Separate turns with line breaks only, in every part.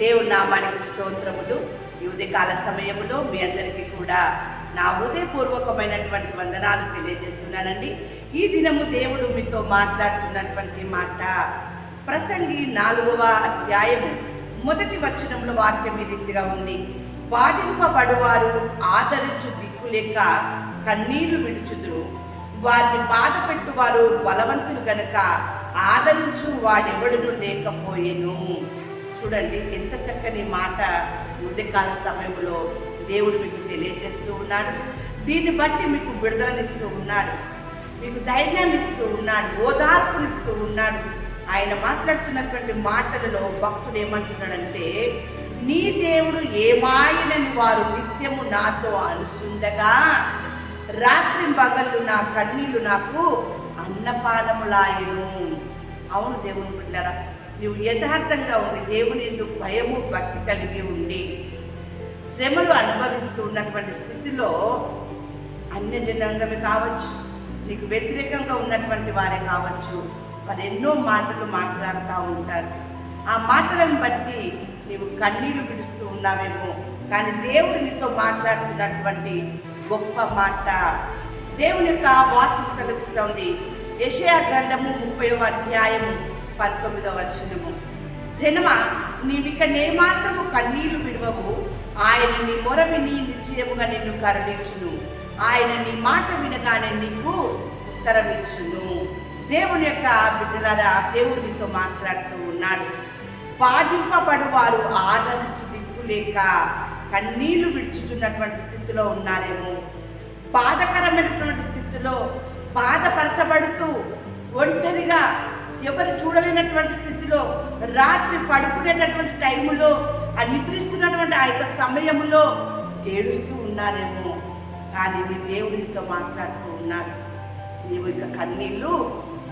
దేవుడు నామానికి స్తోత్రములు. ఈ ఉదయకాల సమయంలో మీ అందరికీ కూడా నా హృదయపూర్వకమైనటువంటి వందనాలు తెలియజేస్తున్నానండి. ఈ దినము దేవుడు మీతో మాట్లాడుతున్నటువంటి మాట ప్రసంగి నాలుగవ అధ్యాయము మొదటి వచనంలో వాక్యం ఈ రీతిగా ఉంది. బాధింపబడువారు ఆదరించు దిక్కులేక కన్నీళ్ళు విడుచుదురు. వారిని బాధ పెట్టువారు బలవంతులు గనక ఆదరించు వాడెవడును లేకపోయేను. చూడండి ఎంత చక్కని మాట ఉదయకాల సమయంలో దేవుడు మీకు తెలియజేస్తూ ఉన్నాడు. దీన్ని బట్టి మీకు విడుదలనిస్తూ ఉన్నాడు. మీకు ధైర్యాన్ని ఇస్తూ ఉన్నాడు. ఓదార్పునిస్తూ ఉన్నాడు. ఆయన మాట్లాడుతున్నటువంటి మాటలలో భక్తుడు ఏమంటున్నాడంటే నీ దేవుడు ఏమాయనని వారు నిత్యము నాతో అనుసుండగా రాత్రి పగళ్ళు నా కన్నీళ్ళు నాకు అన్నపానములాయను. అవును దేవుని బిడ్డరా నువ్వు యథార్థంగా ఉండి దేవుని ఎందుకు భయము భక్తి కలిగి ఉండి శ్రమలు అనుభవిస్తూ ఉన్నటువంటి స్థితిలో అన్యజనాంగమే కావచ్చు నీకు వ్యతిరేకంగా ఉన్నటువంటి వారే కావచ్చు వారు ఎన్నో మాటలు మాట్లాడుతూ ఉంటారు. ఆ మాటలను బట్టి నీవు కన్నీరు విడుస్తూ ఉన్నావేమో కానీ దేవుడు నీతో మాట్లాడుతున్నటువంటి గొప్ప మాట. దేవుని యొక్క వాక్యం సెలవిస్తోంది యషయా గ్రంథము ముప్పై అధ్యాయము పంతొమ్మిదవ వచనము. జనమ నీవిక నేమాత్రము కన్నీరు విడవవు. ఆయన నీ మొర విని నిశ్చయముగా నిన్ను కరుణించును ఆయన నీ మాట వినగానే నీకు ఉత్తరమిచ్చును. దేవుని యొక్క బిడ్డలారా దేవుడు మీతో మాట్లాడుతూ ఉన్నాడు. బాధింపబడు వారు ఆదరించు దిక్కు లేక కన్నీళ్ళు విడుచుచున్నటువంటి స్థితిలో ఉన్నారేమో. బాధకరమైనటువంటి స్థితిలో బాధపరచబడుతూ ఒంటరిగా ఎవరు చూడలేనటువంటి స్థితిలో రాత్రి పడుకునేటటువంటి టైములో ఆ నిద్రిస్తున్నటువంటి ఆ యొక్క సమయంలో ఏడుస్తూ ఉన్నారేమో. కానీ నీ దేవుడితో మాట్లాడుతూ ఉన్నారు నీవు ఇక కన్నీళ్ళు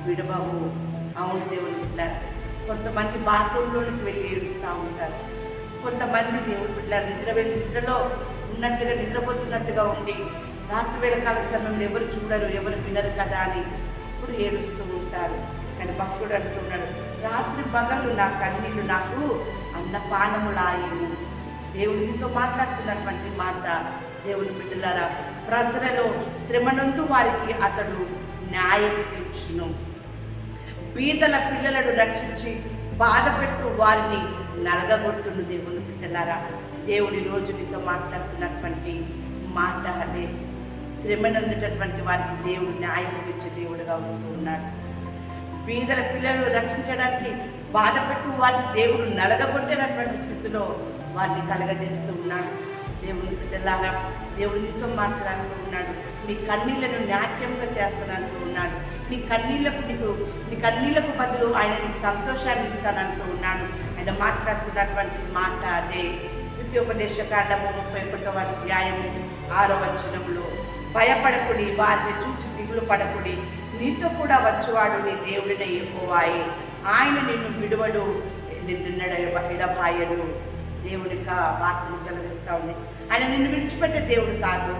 విడవవు. అవును దేవుడు బిడ్డారు కొంతమంది బాత్రూంలోనికి వెళ్ళి ఏడుస్తూ ఉంటారు. కొంతమంది దేవుడు బిడ్డలు నిద్ర వెళ్ళి నిద్రలో ఉన్నట్టుగా నిద్రపోతున్నట్టుగా ఉండి రాత్రి వేళ కాల సమయంలో ఎవరు చూడరు ఎవరు వినరు కదా అని ఇప్పుడు ఏడుస్తూ ఉంటారు. భక్తుడు అంటున్నాడు రాత్రి పగలు నా కన్నీళ్ళు నాకు అన్నపానములాయను ఇంట్లో మాట్లాడుతున్నటువంటి మాట దేవుని బిడ్డలారా ప్రజలలో శ్రమనందు వారికి అతడు న్యాయం తీర్చును. పీతల పిల్లలను రక్షించి బాధపెట్టు వారిని నలగగొట్టును దేవుని బిడ్డలారా. దేవుడి రోజు నీతో మాట్లాడుతున్నటువంటి మాట అదే. శ్రమనందుటటువంటి వారికి దేవుడు న్యాయం తీర్చే దేవుడుగా ఉంటూ ఉన్నాడు. బీదల పిల్లలు రక్షించడానికి బాధపెట్టు వారిని దేవుడు నలగగొట్టినటువంటి స్థితిలో వారిని కలగజేస్తూ ఉన్నాడు. దేవుని బిడ్డలారా దేవుడు నీతో మాట్లాడుతూ ఉన్నాడు. నీ కన్నీళ్ళను నాట్యంగా చేస్తానంటూ ఉన్నాడు. నీ కన్నీళ్ళకు నీకు నీ కన్నీళ్ళకు బదులు ఆయన నీకు సంతోషాన్ని ఇస్తానంటూ ఉన్నాడు. ఆయన మాట్లాడుతున్నటువంటి మాట అదే. ద్వితీయోపదేశ కాండము ముప్పై ఒకటవ అధ్యాయము ఆరో వచనంలో భయపడకుడి వారిని చూసి దిగులు పడకుడి నీతో కూడా వచ్చువాడు నీ దేవుడిన ఎక్కువాయి ఆయన నిన్ను విడువడు నిన్ను నడ- ఎడబాయడు దేవుని యొక్క వాక్యం సెలవిస్తా ఉంది. ఆయన నిన్ను విడిచిపెట్టే దేవుడు కాదు.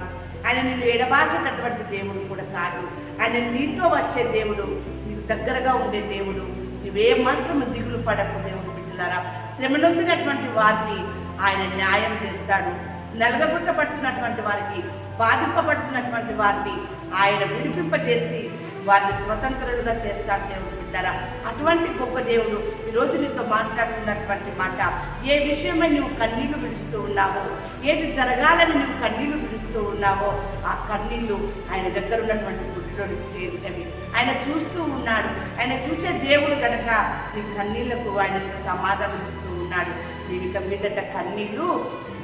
ఆయన నిన్ను ఎడబాసేటటువంటి దేవుడు కూడా కాదు. ఆయన నీతో వచ్చే దేవుడు నీకు దగ్గరగా ఉండే దేవుడు. నువ్వే మాత్రం దిగులు పడకు దేవుడు బిడ్డలారా. శ్రమనొందినటువంటి వారిని ఆయన న్యాయం చేస్తాడు. నలగగొట్టబడుతున్నటువంటి వారికి బాధింపబడుతున్నటువంటి వారిని ఆయన విడిపింపజేసి వారిని స్వతంత్రులుగా చేస్తాడు దేవుడు బిడ్డారా అటువంటి గొప్ప దేవుడు ఈరోజు నీతో మాట్లాడుతున్నటువంటి మాట ఏ విషయమై నువ్వు కన్నీళ్ళు విడుస్తూ ఉన్నావో ఏది జరగాలని నువ్వు కన్నీళ్ళు విడుస్తూ ఉన్నావో ఆ కన్నీళ్ళు ఆయన దగ్గర ఉన్నటువంటి గుడ్డిలోనికి చేరితవి ఆయన చూస్తూ ఉన్నాడు. ఆయన చూసే దేవుడు కనుక నీ కన్నీళ్ళకు ఆయన సమాధానం ఇస్తూ ఉన్నాడు. నీవు మీదట కన్నీళ్ళు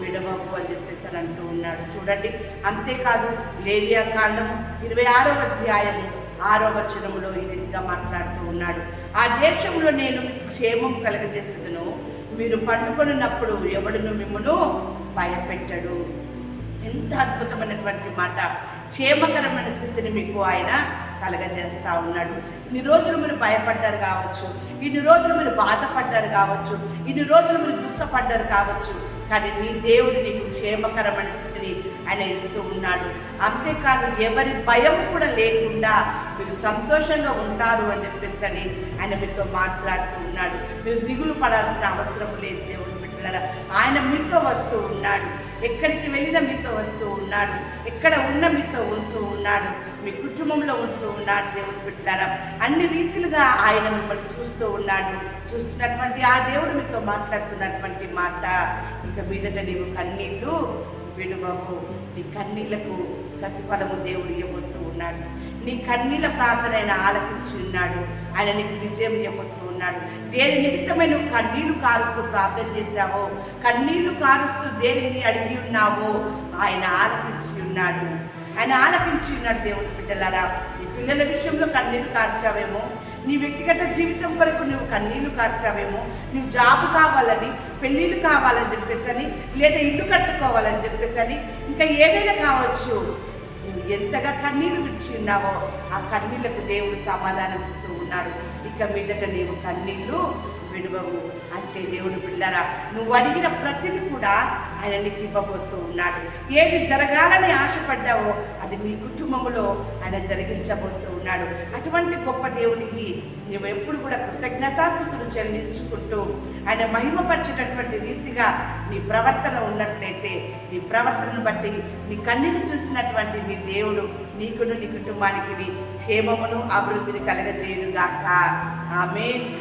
విడవకు అని చెప్పేసి అని అంటూ ఉన్నాడు. చూడండి అంతేకాదు లేడియా కాండం ఇరవై ఆరో అధ్యాయము. ఆరో వచనంలో ఈ రీతిగా మాట్లాడుతూ ఉన్నాడు. ఆ దేశంలో నేను క్షేమం కలగజేసేదను. మీరు పండుకొనినప్పుడు ఎవడును మిమ్మను భయపెట్టడు. ఎంత అద్భుతమైనటువంటి మాట. క్షేమకరమైన స్థితిని మీకు ఆయన కలగజేస్తా ఉన్నాడు. ఇన్ని రోజులు మీరు భయపడ్డారు కావచ్చు ఇన్ని రోజులు మీరు బాధపడ్డారు కావచ్చు ఇన్ని రోజులు మీరు దుఃఖపడ్డారు కావచ్చు కానీ మీ దేవుడు నీకు క్షేమకరమైన ఆయన ఇస్తూ ఉన్నాడు. అంతేకాదు ఎవరి భయం కూడా లేకుండా మీరు సంతోషంగా ఉంటారు అని చెప్పేసి అని ఆయన మీతో మాట్లాడుతూ ఉన్నాడు. మీరు దిగులు పడాల్సిన అవసరం లేదు దేవుడు బిడ్డలారా. ఆయన మీతో వస్తూ ఉన్నాడు. ఎక్కడికి వెళ్ళినా మీతో వస్తూ ఉన్నాడు. ఎక్కడ ఉన్న మీతో ఉంటూ ఉన్నాడు. మీ కుటుంబంలో ఉంటూ ఉన్నాడు దేవుడు బిడ్డారా అన్ని రీతిలుగా ఆయన మిమ్మల్ని చూస్తూ ఉన్నాడు. చూస్తున్నటువంటి ఆ దేవుడు మీతో మాట్లాడుతున్నటువంటి మాట. ఇక మీదట నీవు కన్నీళ్ళు విడువకు నీ కన్నీళ్ళకు ప్రతిఫలము దేవుడు ఇవ్వబోతూ ఉన్నాడు. నీ కన్నీళ్ళ ప్రార్థన ఆయన ఆలకించి ఉన్నాడు. ఆయన నీకు విజయం ఇవ్వబోతూ ఉన్నాడు. దేని నిమిత్తమై నువ్వు కన్నీళ్ళు కారుస్తూ ప్రార్థన చేశావో కన్నీళ్ళు కారుస్తూ దేనిని అడిగి ఉన్నావో ఆయన ఆలకించి ఉన్నాడు. ఆయన ఆలకించి ఉన్నాడు దేవుడి బిడ్డలారా. నీ పిల్లల విషయంలో కన్నీళ్ళు కార్చావేమో నీ వ్యక్తిగత జీవితం కొరకు నువ్వు కన్నీళ్ళు కార్చావేమో నువ్వు జాబ్ కావాలని పెళ్ళిళ్ళు కావాలని చెప్పేసని లేదా ఇల్లు కట్టుకోవాలని చెప్పేసని ఇంకా ఏదైనా కావచ్చు. నువ్వు ఎంతగా కన్నీళ్ళు విడిచి ఉన్నావో ఆ కన్నీళ్ళకు దేవుడు సమాధానం ఇస్తూ అంటున్నాడు. ఇక మీదట నీవు కన్నీళ్ళు విడవవు. అంటే దేవుడు పిల్లరా నువ్వు అడిగిన ప్రతిది కూడా ఆయన నీకు ఇవ్వబోతూ ఉన్నాడు. ఏది జరగాలని ఆశపడ్డావో అది మీ కుటుంబంలో ఆయన జరిగించబోతూ ఉన్నాడు. అటువంటి గొప్ప దేవునికి నువ్వు ఎప్పుడు కూడా కృతజ్ఞతాస్థుతులు చెల్లించుకుంటూ ఆయన మహిమపరిచేటటువంటి రీతిగా నీ ప్రవర్తన ఉన్నట్లయితే నీ ప్రవర్తనను బట్టి నీ కన్నీరు చూసినటువంటి నీ దేవుడు నీకును నీ కుటుంబానికి క్షేమమును అభివృద్ధిని Amém?